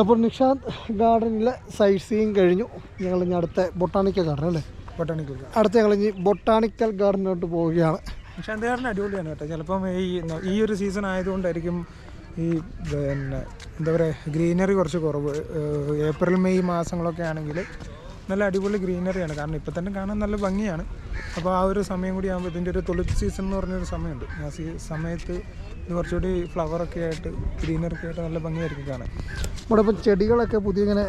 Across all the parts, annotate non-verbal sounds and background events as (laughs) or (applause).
അപ്പോൾ Nishant ഗാർഡനിലെ site seeing കഴിഞ്ഞു. ഞങ്ങൾ ഇനി അടുത്ത ബൊട്ടാണിക്കൽ ഗാർഡൻ അല്ലേ? ബൊട്ടാണിക്കൽ അടുത്ത ഞങ്ങൾ ഇനി ബൊട്ടാണിക്കൽ ഗാർഡനിലോട്ട് പോവുകയാണ്. ഗാർഡൻ അടിപൊളിയാണ് കേട്ടോ. ചിലപ്പം ഈ ഈ ഒരു സീസൺ ആയതുകൊണ്ടായിരിക്കും ഈ പിന്നെ എന്താ പറയുക ഗ്രീനറി കുറച്ച് കുറവ്. ഏപ്രിൽ മെയ് മാസങ്ങളൊക്കെ ആണെങ്കിൽ നല്ല അടിപൊളി ഗ്രീനറിയാണ്. കാരണം ഇപ്പം തന്നെ കാണാൻ നല്ല ഭംഗിയാണ്. അപ്പോൾ ആ ഒരു സമയം കൂടി ആകുമ്പോൾ ഇതിന്റെ ഒരു തുളിപ്പ് സീസൺ എന്ന് പറഞ്ഞൊരു സമയമുണ്ട്. ആ സീ സമയത്ത് ഇത് കുറച്ചുകൂടി ഫ്ലവറൊക്കെ ആയിട്ട് ഗ്രീനറൊക്കെ ആയിട്ട് നല്ല ഭംഗിയായിരിക്കും കാണാൻ. ഇവിടെ ഇപ്പോൾ ചെടികളൊക്കെ പുതിയ ഇങ്ങനെ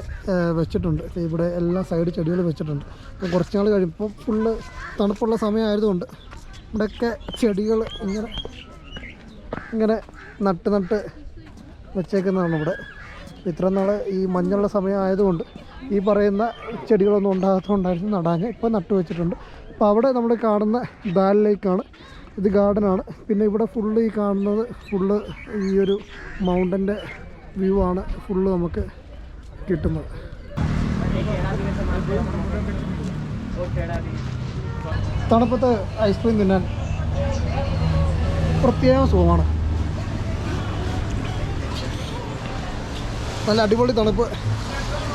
വെച്ചിട്ടുണ്ട്. ഇവിടെ എല്ലാ സൈഡ് ചെടികൾ വെച്ചിട്ടുണ്ട്. അപ്പോൾ കുറച്ച് നാൾ കഴിയുമ്പോൾ ഫുള്ള് തണുപ്പുള്ള സമയമായതുകൊണ്ട് ഇവിടെയൊക്കെ ചെടികൾ ഇങ്ങനെ ഇങ്ങനെ നട്ട് നട്ട് വെച്ചേക്കുന്നതാണ് ഇവിടെ. ഇത്ര നാൾ ഈ മഞ്ഞുള്ള സമയം ആയതുകൊണ്ട് ഈ പറയുന്ന ചെടികളൊന്നും ഉണ്ടാകാത്തതുകൊണ്ടായിരുന്നു നടാഞ്ഞ് ഇപ്പോൾ നട്ടു വെച്ചിട്ടുണ്ട്. അപ്പോൾ അവിടെ നമ്മൾ കാണുന്ന ദാൽ ഇത് ഗാർഡനാണ് പിന്നെ ഇവിടെ ഫുള്ള് ഈ കാണുന്നത് ഫുള്ള് ഈ ഒരു മൗണ്ടന്റെ വ്യൂ ആണ് ഫുള്ള് നമുക്ക് കിട്ടുന്നത്. തണുപ്പത്ത് ഐസ്ക്രീം തിന്നാൻ പ്രത്യേക സുഖമാണ്. നല്ല അടിപൊളി തണുപ്പ്.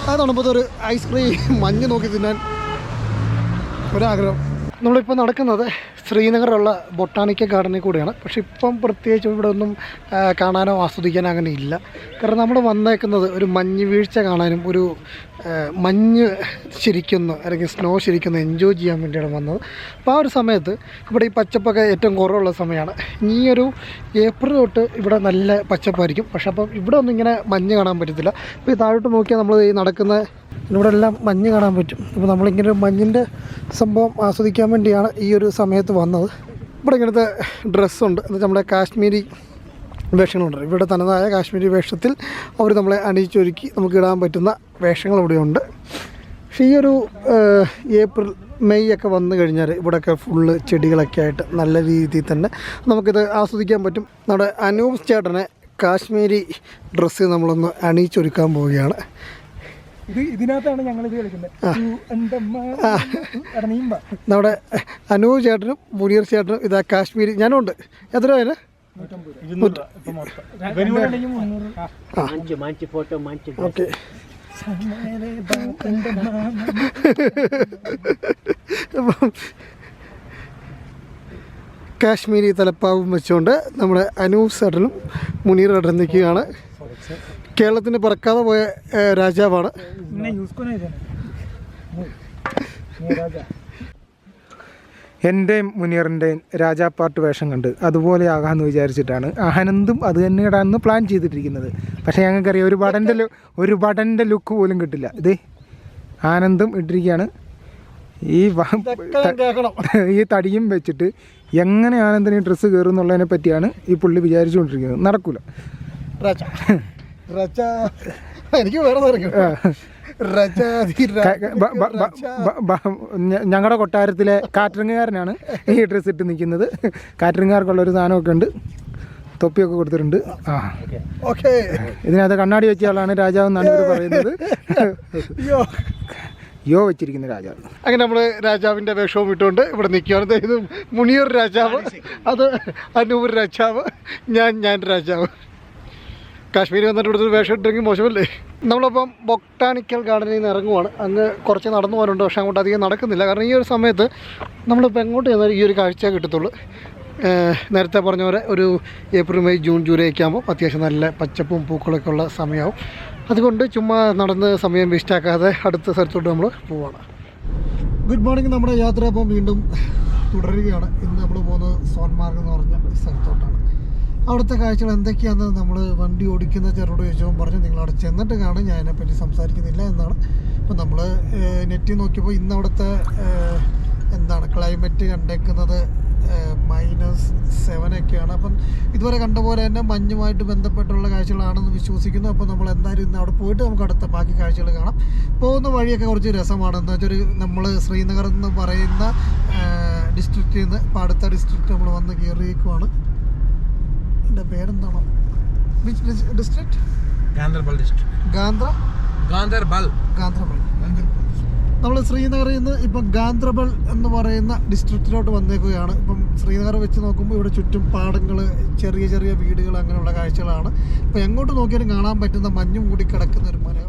ആ തണുപ്പത്ത് ഒരു ഐസ്ക്രീം മഞ്ഞ് നോക്കി തിന്നാൻ ഒരാഗ്രഹം. നമ്മളിപ്പോൾ നടക്കുന്നത് ശ്രീനഗറുള്ള ബൊട്ടാണിക്കൽ ഗാർഡനിൽ കൂടെയാണ്. പക്ഷേ ഇപ്പം പ്രത്യേകിച്ച് ഇവിടെ ഒന്നും കാണാനോ ആസ്വദിക്കാനോ അങ്ങനെ ഇല്ല. കാരണം നമ്മൾ വന്നേക്കുന്നത് ഒരു മഞ്ഞ് വീഴ്ച കാണാനും ഒരു മഞ്ഞ് ശരിക്കുന്നു അല്ലെങ്കിൽ സ്നോ ശരിക്കുന്നു എൻജോയ് ചെയ്യാൻ വേണ്ടിയാണ് വന്നത്. അപ്പോൾ ആ ഒരു സമയത്ത് ഇവിടെ ഈ പച്ചപ്പൊക്കെ ഏറ്റവും കുറവുള്ള സമയമാണ്. ഈ ഒരു ഏപ്രിൽ തൊട്ട് ഇവിടെ നല്ല പച്ചപ്പായിരിക്കും. പക്ഷേ അപ്പം ഇവിടെ ഒന്നും ഇങ്ങനെ മഞ്ഞ് കാണാൻ പറ്റത്തില്ല. അപ്പോൾ ഈ താഴോട്ട് നോക്കിയാൽ നമ്മൾ ഈ നടക്കുന്ന ഇവിടെ എല്ലാം മഞ്ഞ് കാണാൻ പറ്റും. അപ്പോൾ നമ്മളിങ്ങനെ മഞ്ഞിന്റെ സംഭവം ആസ്വദിക്കാൻ വേണ്ടിയാണ് ഈ ഒരു സമയത്ത് വന്നത്. ഇവിടെ ഇങ്ങനത്തെ ഡ്രസ്സുണ്ട്. എന്നുവെച്ചാൽ നമ്മുടെ കാശ്മീരി വേഷങ്ങളുണ്ട്. ഇവിടെ തനതായ കാശ്മീരി വേഷത്തിൽ അവർ നമ്മളെ അണിയിച്ചൊരുക്കി നമുക്ക് ഇടാൻ പറ്റുന്ന വേഷങ്ങൾ ഇവിടെയുണ്ട്. പക്ഷേ ഈ ഒരു ഏപ്രിൽ മെയ് ഒക്കെ വന്നു കഴിഞ്ഞാൽ ഇവിടെയൊക്കെ ഫുള്ള് ചെടികളൊക്കെ ആയിട്ട് നല്ല രീതിയിൽ തന്നെ നമുക്കിത് ആസ്വദിക്കാൻ പറ്റും. നമ്മുടെ അനൂപ് ചേട്ടനെ കാശ്മീരി ഡ്രസ്സ് നമ്മളൊന്ന് അണിയിച്ചൊരുക്കാൻ പോവുകയാണ്. ഇത് ഇതിനകത്താണ് ഞങ്ങൾ ഇത് കളിക്കുന്നത് നമ്മുടെ അനു ചേട്ടനും മുനീർ ചേട്ടനും ഇതാ കാശ്മീരി. ഞാനും ഉണ്ട് എത്ര പേര്? ഓക്കെ. അപ്പം കാശ്മീരി തലപ്പാവും വെച്ചുകൊണ്ട് നമ്മുടെ അനൂപ് സേട്ടനും മുനീർ ഏട്ടൻ നിൽക്കുകയാണ്. കേരളത്തിന് പറക്കാതെ പോയ രാജാവാണ്. രാജാവാണ് എന്റെ രാജാ രാജാപ്പാട്ട് വേഷം കണ്ട് അതുപോലെ ആകാമെന്ന് വിചാരിച്ചിട്ടാണ് ആനന്ദും അത് തന്നെയാണെന്ന് പ്ലാൻ ചെയ്തിട്ടിരിക്കുന്നത്. പക്ഷേ ഞങ്ങൾക്കറിയാം ഒരു ബടന്റെ ഒരു ബടന്റെ ലുക്ക് പോലും കിട്ടില്ല. ഇത് ആനന്ദും ഇട്ടിരിക്കുകയാണ്. ഈ (laughs) ഈ തടിയും വെച്ചിട്ട് എങ്ങനെ ആനന്ദിന് ഡ്രസ്സ് കയറും എന്നുള്ളതിനെ പറ്റിയാണ് ഈ പുള്ളി വിചാരിച്ചുകൊണ്ടിരിക്കുന്നത്. നടക്കൂല. രാജ റച്ച. എനിക്ക് വേറെ ഞങ്ങളുടെ കൊട്ടാരത്തിലെ കാറ്ററിങ്ങുകാരനാണ് ഈ ഡ്രസ്സ് ഇട്ട് നിൽക്കുന്നത്. കാറ്ററിങ്ങുകാർക്കുള്ള ഒരു സാധനമൊക്കെ ഉണ്ട്. തൊപ്പിയൊക്കെ കൊടുത്തിട്ടുണ്ട്. ആ. ഓക്കെ. ഇതിനകത്ത് കണ്ണാടി വെച്ച ആളാണ് രാജാവ് എന്നാണ് ഇവർ പറയുന്നത്. അയ്യോ യോ വെച്ചിരിക്കുന്ന രാജാവ്. അങ്ങനെ നമ്മൾ രാജാവിന്റെ വേഷവും ഇട്ടുകൊണ്ട് ഇവിടെ നിൽക്കുകയാണ്. ദേ ഇത് മുനിയൂർ രാജാവ്. അത് അനൂർ രാജാവ്. ഞാൻ ഞാൻ രാജാവ്. കാശ്മീർ വന്നിട്ട് ഇവിടുത്തെ വേഷം ഇട്ടെങ്കിൽ മോശമല്ലേ? നമ്മളപ്പം ബൊട്ടാണിക്കൽ ഗാർഡനിൽ നിന്ന് ഇറങ്ങുവാണ്. അങ്ങ് കുറച്ച് നടന്നു പോകാനുണ്ട് പക്ഷേ അങ്ങോട്ട് അധികം നടക്കുന്നില്ല. കാരണം ഈ ഒരു സമയത്ത് നമ്മളിപ്പോൾ എങ്ങോട്ട് ചെന്നാൽ ഈ ഒരു കാഴ്ച കിട്ടത്തുള്ളൂ. നേരത്തെ പറഞ്ഞ പോലെ ഒരു ഏപ്രിൽ മെയ് ജൂൺ ജൂലൈ ഒക്കെ ആകുമ്പോൾ അത്യാവശ്യം നല്ല പച്ചപ്പും പൂക്കളൊക്കെ ഉള്ള സമയമാവും. അതുകൊണ്ട് ചുമ്മാ നടന്ന് സമയം വേസ്റ്റാക്കാതെ അടുത്ത സ്ഥലത്തോട്ട് നമ്മൾ പോവാണ്. ഗുഡ് മോർണിംഗ് നമ്മുടെ യാത്ര അപ്പം വീണ്ടും തുടരുകയാണ്. ഇന്ന് നമ്മൾ പോകുന്നത് സോൺമാർഗ് എന്ന് പറഞ്ഞ സ്ഥലത്തോട്ടാണ്. അവിടുത്തെ കാഴ്ചകൾ എന്തൊക്കെയാണെന്ന് നമ്മൾ വണ്ടി ഓടിക്കുന്ന ചെറുടെ ചോദിച്ചപ്പോൾ പറഞ്ഞു നിങ്ങൾ അവിടെ ചെന്നിട്ട് കാണും ഞാൻ അതിനെപ്പറ്റി സംസാരിക്കുന്നില്ല എന്നാണ്. അപ്പോൾ നമ്മൾ നെറ്റിൽ നോക്കിയപ്പോൾ ഇന്ന് അവിടുത്തെ എന്താണ് ക്ലൈമറ്റ് കണ്ടേക്കുന്നത് മൈനസ് സെവൻ ഒക്കെയാണ്. അപ്പം ഇതുവരെ കണ്ട പോലെ തന്നെ മഞ്ഞുമായിട്ട് ബന്ധപ്പെട്ടുള്ള കാഴ്ചകളാണെന്ന് വിശ്വസിക്കുന്നു. അപ്പോൾ നമ്മൾ എന്തായാലും ഇന്ന് അവിടെ പോയിട്ട് നമുക്ക് അടുത്ത ബാക്കി കാഴ്ചകൾ കാണാം. പോകുന്ന വഴിയൊക്കെ കുറച്ച് രസമാണ്. എന്താ വെച്ചാൽ നമ്മൾ ശ്രീനഗർ എന്ന് പറയുന്ന ഡിസ്ട്രിക്റ്റിൽ നിന്ന് ഇപ്പോൾ അടുത്ത ഡിസ്ട്രിക്റ്റ് നമ്മൾ വന്ന് കയറിയേക്കുവാണ് എന്റെ പേരെന്താണോ? വിച്ച് ഡിസ്ട്രിക്ട് ഗാന്ധ്ര നമ്മൾ ശ്രീനഗറിൽ നിന്ന് ഇപ്പം ഗാന്ധർബൽ എന്ന് പറയുന്ന ഡിസ്ട്രിക്റ്റിലോട്ട് വന്നേക്കുകയാണ്. ഇപ്പം ശ്രീനഗർ വെച്ച് നോക്കുമ്പോൾ ഇവിടെ ചുറ്റും പാടങ്ങൾ ചെറിയ ചെറിയ വീടുകൾ അങ്ങനെയുള്ള കാഴ്ചകളാണ്. ഇപ്പം എങ്ങോട്ട് നോക്കിയാലും കാണാൻ പറ്റുന്ന മഞ്ഞും കൂടി കിടക്കുന്ന ഒരു മലകളാണ്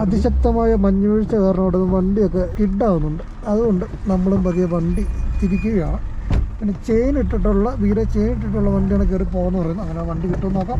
അതിശക്തമായ മഞ്ഞുവീഴ്ച കാരണം അവിടെ വണ്ടിയൊക്കെ കിഡാവുന്നുണ്ട് അതുകൊണ്ട് നമ്മളും പതിയെ വണ്ടി തിരിക്കുകയാണ്. പിന്നെ ചെയിൻ ഇട്ടിട്ടുള്ള വീരെ ചെയിൻ ഇട്ടിട്ടുള്ള വണ്ടിയാണ് കയറി പോകുന്നത് പറയുന്നത്. അങ്ങനെ വണ്ടി കിട്ടുമെന്ന് നോക്കാം.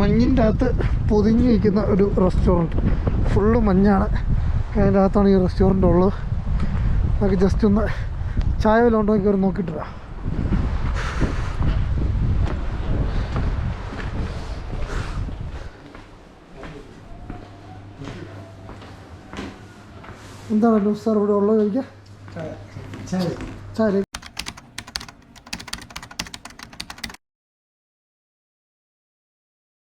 മഞ്ഞിന്റെ അകത്ത് പൊതിഞ്ഞ് നിൽക്കുന്ന ഒരു റെസ്റ്റോറന്റ് ഫുള്ള് മഞ്ഞാണ്. അതിന്റെ അകത്താണ് ഈ റെസ്റ്റോറന്റ് ഉള്ളത്. നമുക്ക് ജസ്റ്റ് ഒന്ന് ചായ വല്ല ഉണ്ടോ കയറി നോക്കിയിട്ടില്ല എന്താണ് ലൂസ് സാർ ഇവിടെ ഉള്ളത് ചായ. ചായ